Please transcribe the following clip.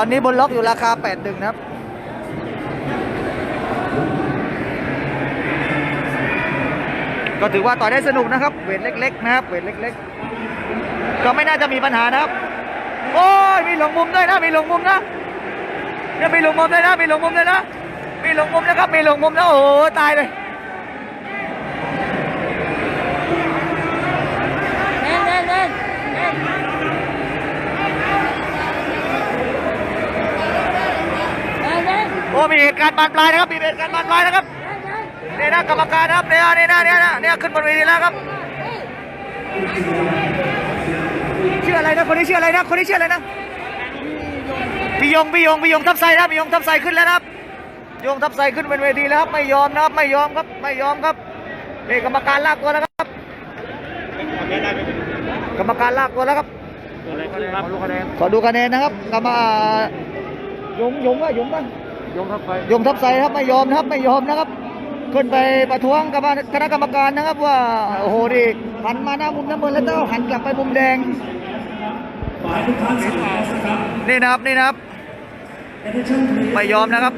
ตอนนี้บนล็อกอยู่ราคาแปดดึงนะครับก็ถือว่าต่อยได้สนุกนะครับ เวทเล็ก ๆ นะครับ เวทเล็ก ๆ ก็ไม่น่าจะมีปัญหานะครับ โอ้ยมีหลงมุมด้วยนะ มีหลงมุมนะเนี่ยมีหลงมุมด้วยนะ มีหลงมุมด้วยนะ มีหลงมุมนะครับ มีหลงมุมนะ โอ้ตายเลย เล่นเล่นเล่นเล่นเล่นเล่น โอ้มีเหตุการณ์บานปลายนะครับมีเหตุการณ์บานปลายนะครับเล่นนี่นะกรรมการนะครับเนี่ยเนี่ยนะเนี่ยนะเนี่ยขึ้นบนเวทีแล้วครับชื่ออะไรนะคนนี้ชื่ออะไรนะคนนี้ชื่ออะไรนะพี่ยงพี่ยงพี่ยงทับไซนะครับพี่ยงทับไซขึ้นแล้วนะครับยงทับไซขึ้นเป็นเวทีแล้วครับไม่ยอมนะครับไม่ยอมครับไม่ยอมครับนี่กรรมการลากตัวแล้วครับ กรรมการลากตัวแล้วครับขอดูคะแนนนะครับกรรมยงยงว่ายงป่ะ ยงครับไปยงทับไซครับไม่ยอมนะครับไม่ยอมนะครับ ขึ้นไปประท้วงกับคณะกรรมการนะครับ ว่าโอ้โหดิหันมาหน้ามุมน้ำเงินแล้วต้องหันกลับไปมุมแดงนี่นะครับนี่นะครับไม่ยอมนะครับ